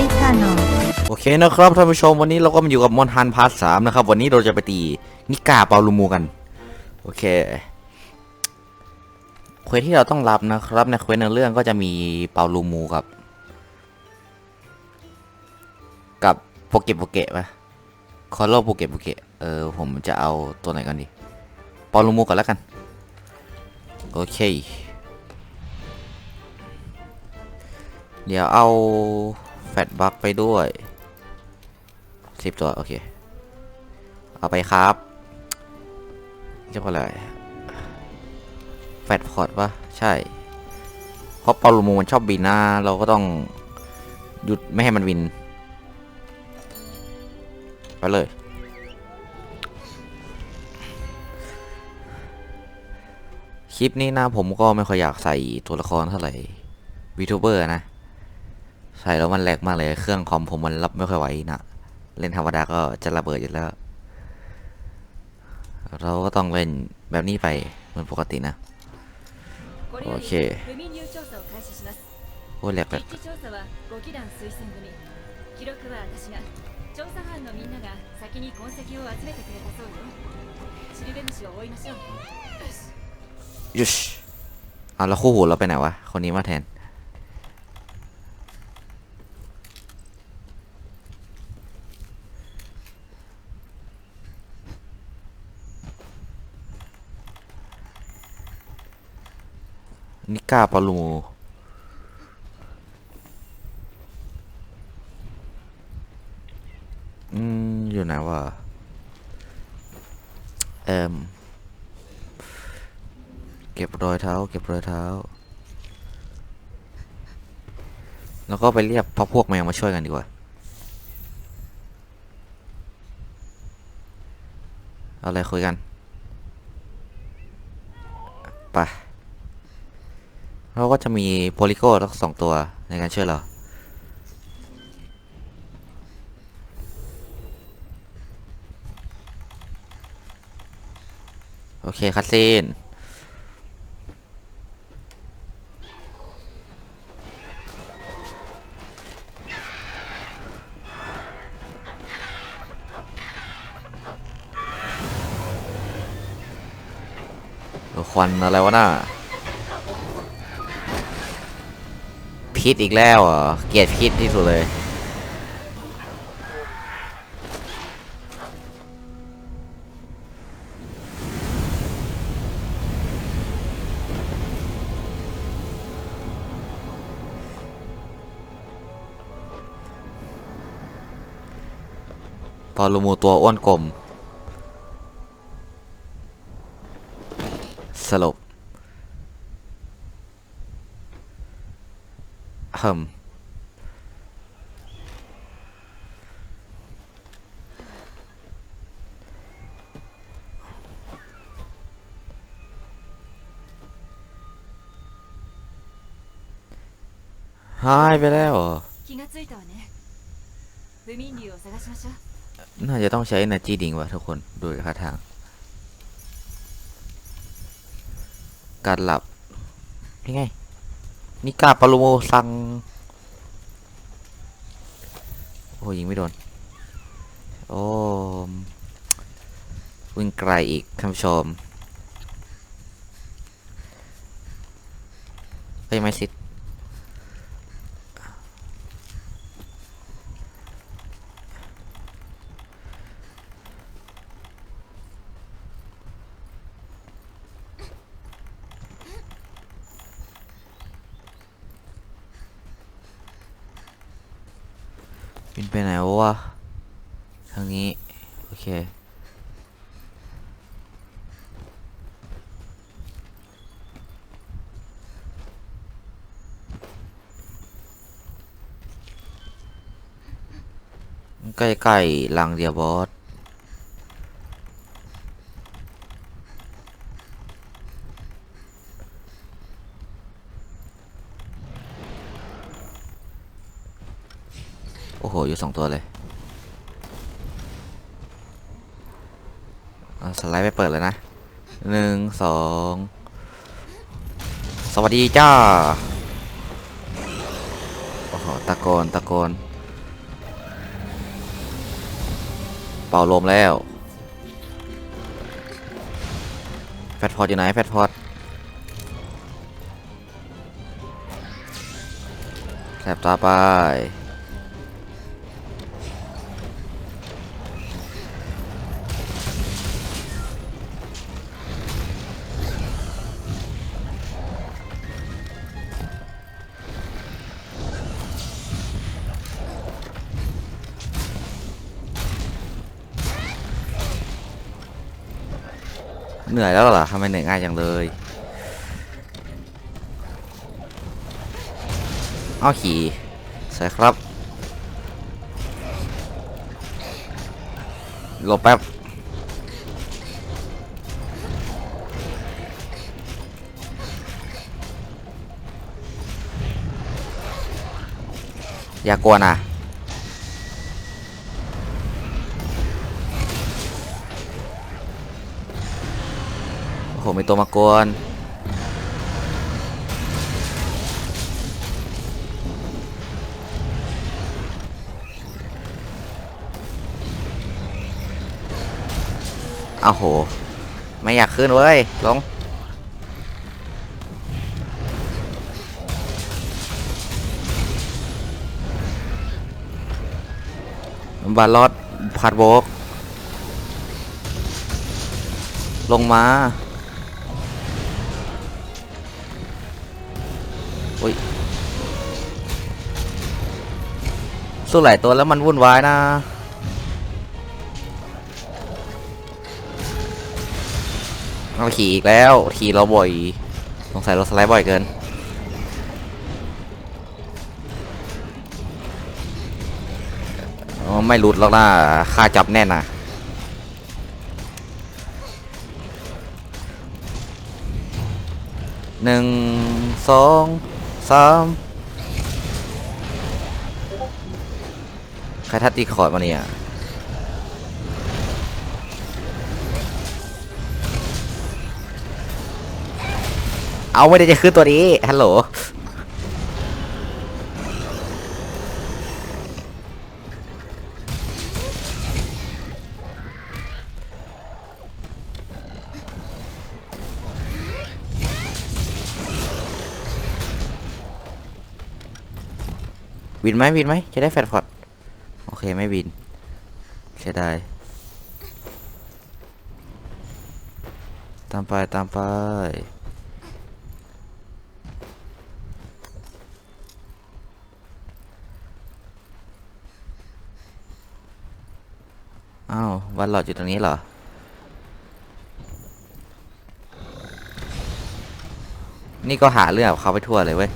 いたの โอเคนะครับท่านผู้ชมวันนี้เราก็มาอยู่กับมอนฮันพาร์ทสามนะครับ วันนี้เราจะไปตีนิกาเปาลูมูกัน โอเคเควสที่เราต้องรับนะครับ ในเควสในเรื่องก็จะมีเปาลูมูกับ กับโปเกะโปเกะปะคอร์โลโปเกะโปเกะเออผมจะเอาตัวไหนกันดีเปาลูมูก่อนแล้วกัน โอเค เดี๋ยวเอา แฟตบัคไปด้วยสิบตัว โอเค เอาไปครับเรียกว่าอะไร แฟตพอร์ตปะใช่ เพราะเปาลูมูมันชอบบินนะเราก็ต้องหยุดไม่ให้มันบิน ไปเลย คลิปนี้นะผมก็ไม่ค่อยอยากใส่ตัวละครเท่าไหร่วีทูเบอร์นะ ใส่แล้วมันแหลกมากเลย เครื่องคอมผมมันรับไม่ค่อยไหวนะ เล่นธรรมดาก็จะระเบิดอยู่แล้ว เราก็ต้องเล่นแบบนี้ไปเหมือนปกตินะ これよりオッケー不眠流調査を開始します โอ้ยแหลกแหลก 実地調査は5機団推薦組記録は私が調査班のみんなが先に痕跡を集めてくれたそうよシルベムシを追いましょう ยุชอ่ะแล้วคู่หูเราไปไหนวะ คนนี้มาแทน นิก้าปาลูอืม อยู่ไหนวะเอมเก็บรอยเท้า เก็บรอยเท้า แล้วก็ไปเรียกพพวกแมวมาช่วยกันดีกว่า อะไรคุยกัน ไปเรา ก็จะมีโพลิโก้ทั้งสองตัวในการช่วยเรา โอเคคัสซีนควันอะไรวะน่ะ พิษอีกแล้วเหรอเกลียดพิษที่สุดเลยปอลูมูตัวอ้วนกลม สลบ หมหายไปแล้วน่าจะต้องใช้นาจีดิงวะทุกคน ดูท่าทาง การหลับนี่ไง นี่กาปาลูโมซัง โอ้ยิงไม่โดน โอ้มวิ่งไกลอีกท่านผู้ชมเฮ้ยไม่สิทธิ์บินไปไหนวะ ทางนี้ โอเค ใกล้ๆลังเดียบอสโอ้โห อยู่สองตัวเลยเอาสไลด์ไปเปิดเลยนะหนึ่งสองสวัสดีจ้า โอ้โห ตะโกน ตะโกน เป่าลมแล้ว แฟตพอร์ตอยู่ไหนแฟตพอร์ตแสบตาไป นื่อยแล้วเหรอทำไมเหนื่อยง่ายจังเลยเอาขี่ใส่ครับหลบแป๊บอย่ากลัวนะ โอ้โหมีตัวมากวนอ้าโห ไม่อยากขึ้นเว้ย ลง บาลอดพาดโบก ลงมา สู้หลายตัวแล้วมันวุ่นวายนะเอาขี่อีกแล้วขี่เราบ่อยสงสัยเราสไลด์บ่อยเกินอ๋อไม่หลุดแล้วนะค่าจับแน่นนะหนึ่งสองสาม ใครทัดตีคอร์ดมาเนี่ยเอาไม่ได้จะขึ้นตัวนี้ ฮัลโหล วินไหมวินไหมจะได้แฟตพอตโอ เคไม่วินใช่ได้ตามไปตามไปอ้าววันหลอดอยู่ตรงนี้เหรอ นี่ก็หาเรื่องเขาไปทั่วเลยเว้ย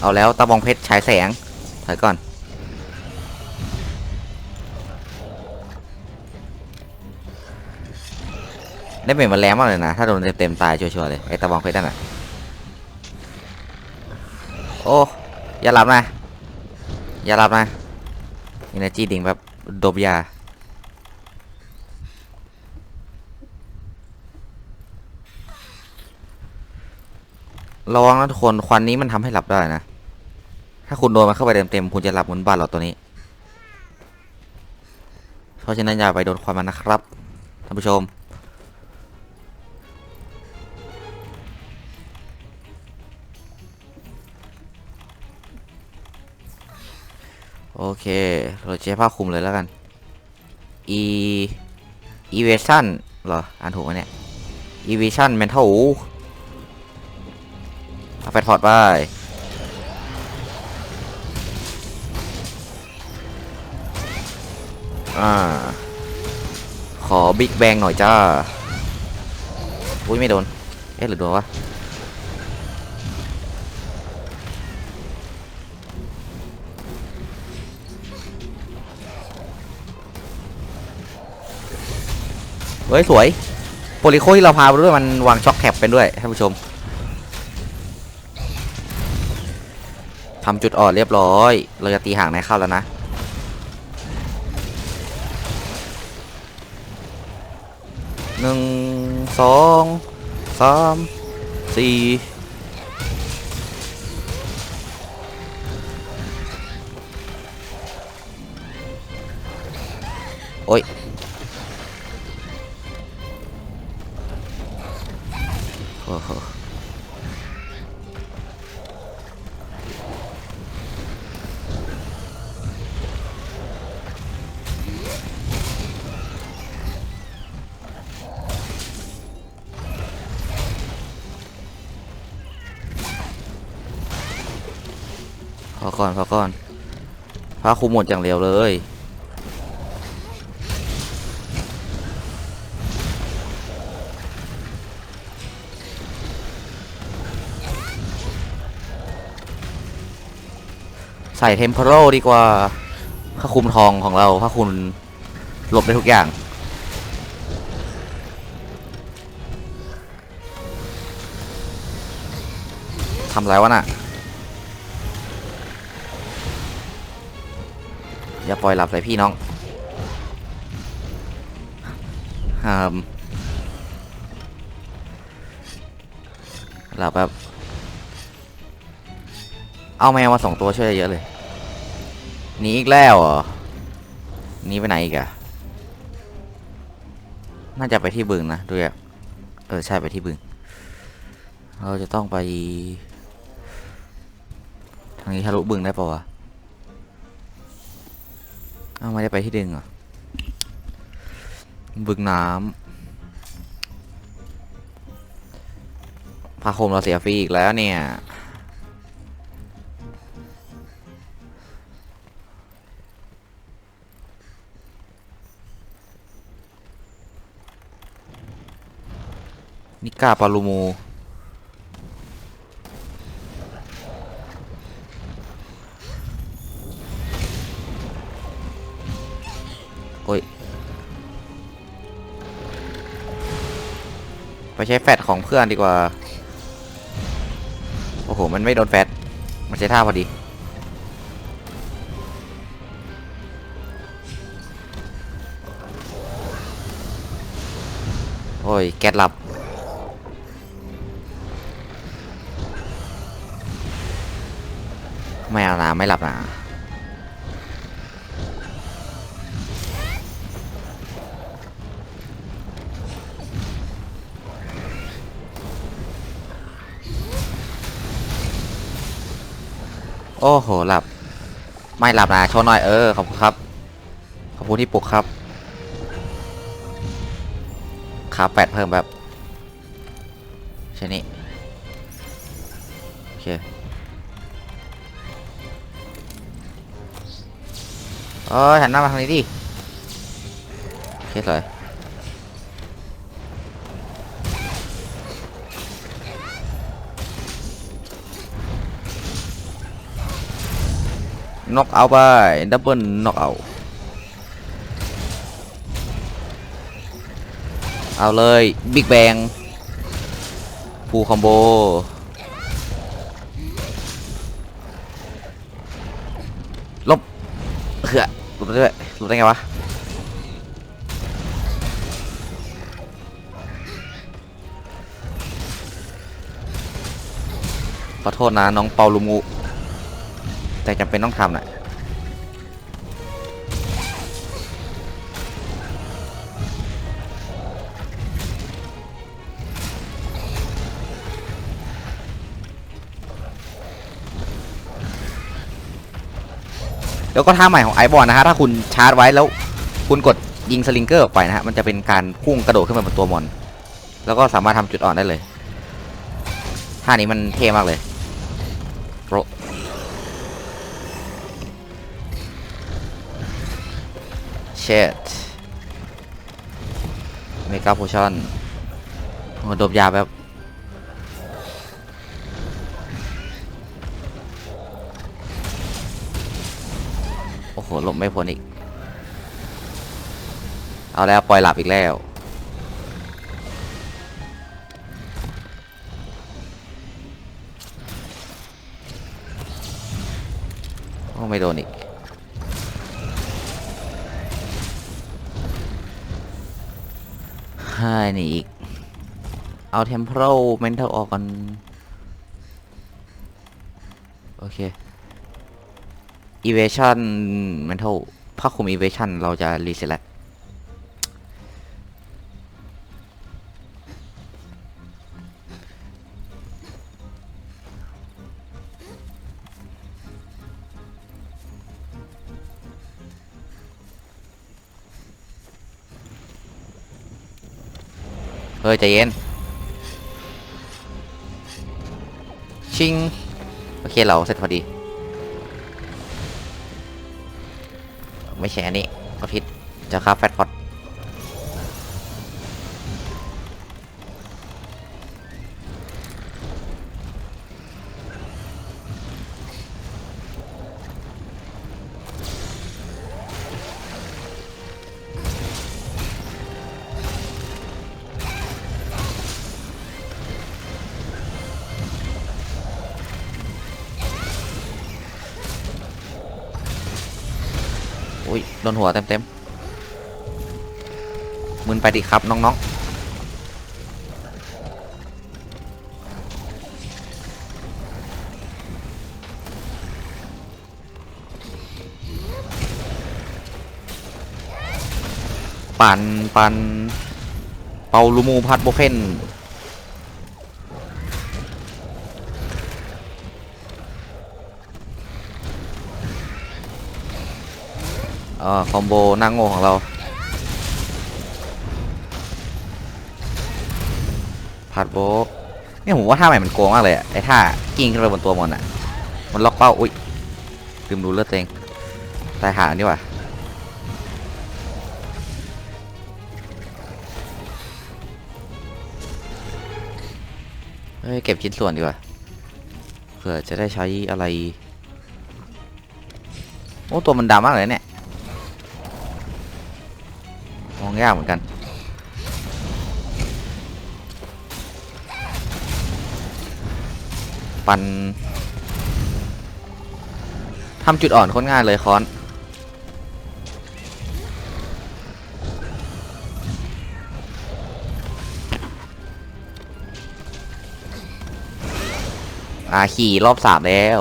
เอาแล้วตะบองเพชรฉายแสง ถอยก่อน ได้เป็นมันแรงมากเลยนะ ถ้าโดนเต็มๆตายชัวร์ๆเลยไอ้ตะบองเพชรนั่นน่ะ โอ้ อย่าหลับนะ อย่าหลับนะอินเนจีดิ่งแบบโดบยาระวังนะทุกคนควันนี้มันทำให้หลับได้นะ ถ้าคุณโดนมันเข้าไปเต็มๆคุณจะหลับเหมือนบ้านเราตัวนี้ เพราะฉะนั้นอย่าไปโดนควันมันนะครับท่านผู้ชม โอเค เราใช้ผ้าคลุมเลยแล้วกัน e evasion เหรอ อ่านถูกไหมเนี่ย evasion mental เอาไปถอดไป อ่า ขอบิ๊กแบงหน่อยจ้า อุ้ยไม่โดน เอ๊ะหรือโดนวะ เฮ้ย สวย โปลิโคที่เราพาไปด้วยมันวางช็อคแคปเป็นด้วยท่านผู้ชมทำจุดอ่อนเรียบร้อย เราจะตีห่างในเข้าแล้วนะ หนึ่งสองสามสี่โอ้ย พอก่อนพอก่อนพาคุมหมดอย่างเร็วเลยใส่เทมเพโรดีกว่าผ้าคลุมทองของเราผ้าคลุมหลบได้ทุกอย่าง ทำไรวะน่ะ อย่าปล่อยหลับเลยพี่น้องห้ามหลับแบบ เอาแมวมาสองตัวช่วยได้เยอะเลยหนีอีกแล้วเหรอหนีไปไหนอีกอะน่าจะไปที่บึงนะดูอะเออใช่ไปที่บึง เราจะต้องไป ทางนี้ทะลุบึงได้ปะวะ อ้าไม่ได้ไปที่ดึงเหรอบึงน้ำพาคมเราเสียฟรีอีกแล้วเนี่ยนิก้าปาลูมู ไปใช้แฟดของเพื่อนดีกว่า โอ้โห มันไม่โดนแฟดมันใช้ท่าพอดี โอ้ย แก๊สหลับ ไม่เอานะไม่หลับนะ โอ้โหหลับ ไม่หลับนะโชว์หน่อยเออขอบคุณครับ ขอบคุณที่ปลุกครับขาแปดเพิ่มแบบใช่นี่โอเคเออหันหน้ามาทางนี้ดิโอเคเลย น็อกเอาไป ดับเบิลน็อกเอา เอาเลย บิ๊กแบงฟูคอมโบ ลบเหือลุดได้ด้วยหลุดได้ไงวะ ขอโทษนะ น้องเปาลูมู แต่จำเป็นต้องทำน่ะแล้วก็ท่าใหม่ของไอบอลนะฮะถ้าคุณชาร์จไว้แล้วคุณกดยิงสลิงเกอร์ออกไปนะฮะมันจะเป็นการพุ่งกระโดดขึ้นมาบนตัวมอน แล้วก็สามารถทำจุดอ่อนได้เลยท่านี้มันเท่มากเลย ชดเมกาโพชั่นโอ้โดบยาแบบโอ้โหหลบไม่พ้นอีก เอาแล้วปล่อยหลับอีกแล้วโอ้ไม่โดนอีก ให้นี่อีก เอาเทมเพลเมนเทลออกก่อน โอเค evasion mental ถ้าคุมอีเวชั่นเราจะรีเซ็ตแล้ว ฮ้ยใจเย็น ชิง โอเคเราเสร็จพอดี ไม่ใช่อันนี้ก็ผิดจะค่าแฟตพอต โดนหัวเต็มเต็มๆมึนไปดิครับ น้องๆ ปันปันเปาลูมูพัดโบเคน เอ่อคอมโบหนั่งโง่ของเราพัดโบกเนี่ยผมว่าท่าใหม่มันโกงมากเลยอะไอ้ท่ากิ้งขึ้นไปบนตัวมันอะมันล็อกเป้าอุ้ยลืมดูเลือดตัวเองตายหาดีกว่าเฮ้ยเก็บชิ้นส่วนดีกว่าเผื่อจะได้ใช้อะไร โอ้ ตัวมันดำมากเลยเนี่ย องยากเหมือนกันปันทำจุดอ่อนโคนง่ายเลยคอน อาขี่รอบสามแล้ว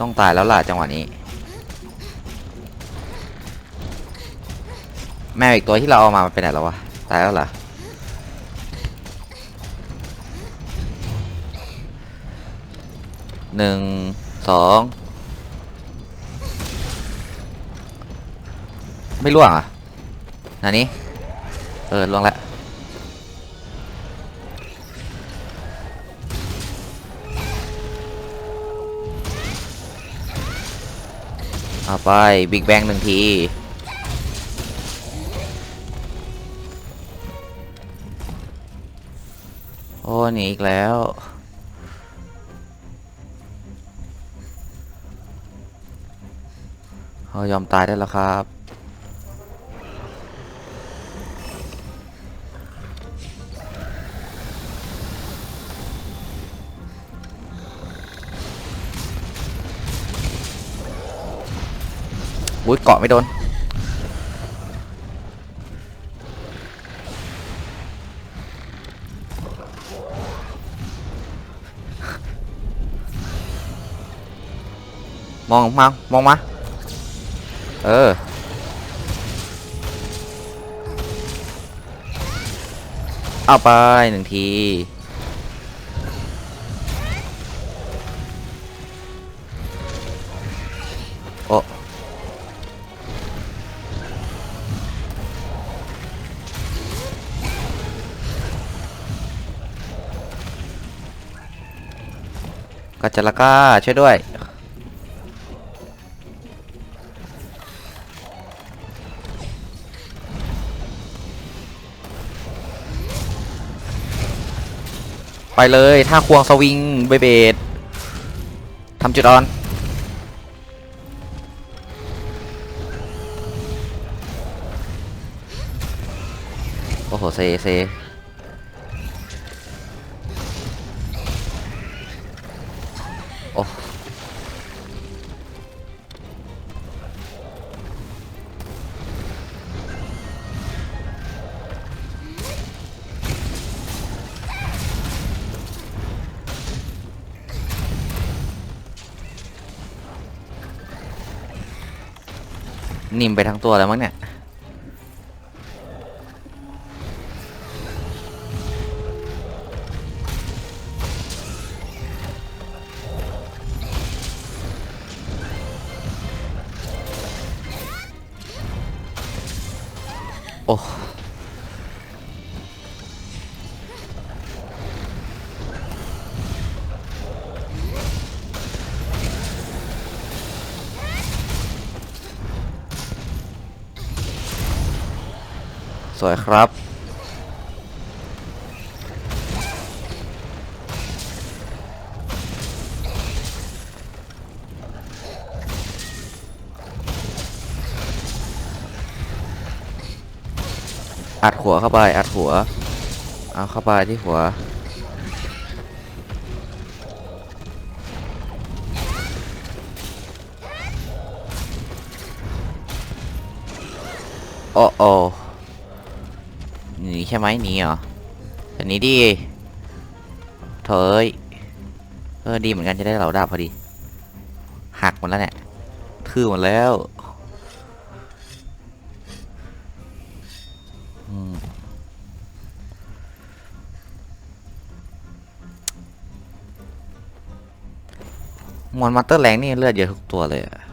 ต้องตายแล้วล่ะจังหวะนี้ แมวอีกตัวที่เราเอามามันไปไหนแล้ววะ ตายแล้วเหรอ หนึ่ง สอง ไม่ล่วงอะนานี้ เออล่วงแล้วเอาไป บิ๊กแบงหนึ่งที นีอีกแล้วเรายอมตายได้แล้วครับ อุ้ยเกาะไม่โดน มองมามองมา เออ เอาไปหนึ่งทีโอ้กัจจละก้าช่วยด้วย ไปเลยท่าควงสวิงเบเบดทำจุดอ่อน โอ้โห เซ เซ นิ่มไปทั้งตัวแล้วมั้งเนี่ย สวยครับ อัดหัวเข้าไป อัดหัว เอาเข้าไปที่หัวโอ้โอ หนีใช่ไหมหนีเหรอแต่หนี้ดิเถอยเออดีเหมือนกันจะได้เหล่าดาบพอดี หักหมดแล้วเนี่ยทื่อหมดแล้วมมอนมาสเตอร์แรงนี่เลือดเยอะทุกตัวเลยอะ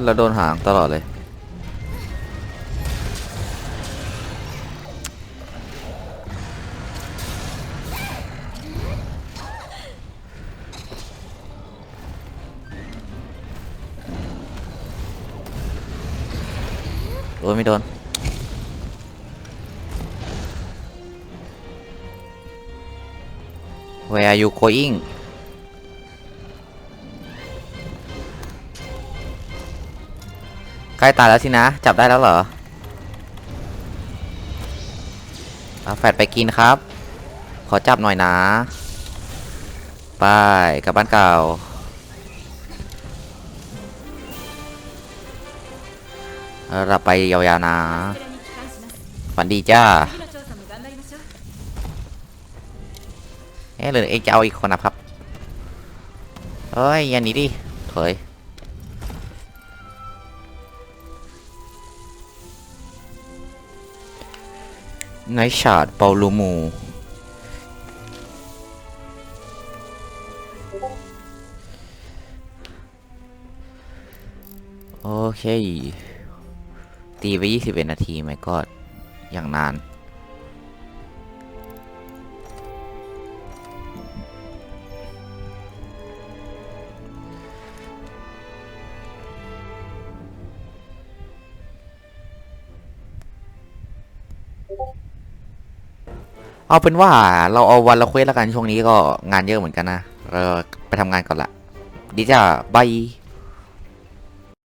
ขึ้นแล้วโดนหางตลอดเลยโดนไม่โดน Where are you going ใกล้ตายแล้วสินะ จับได้แล้วเหรอเอาแฟดไปกินครับ ขอจับหน่อยนะ ไปกับบ้านเก่า เราไปยาวๆนะ ฝันดีจ้า เอ๊ะหรือเอ็กจ้าอีกคนนะครับเฮ้ย อย่าหนีดิถอย ไนชาร์ดเปาลูมู โอเค ตีไป 21 นาทีไหมก็อย่างนาน เอาเป็นว่าเราเอาวันละเควสแล้วกันช่วงนี้ก็งานเยอะเหมือนกันนะ เราไปทำงานก่อนละดีจ้าบาย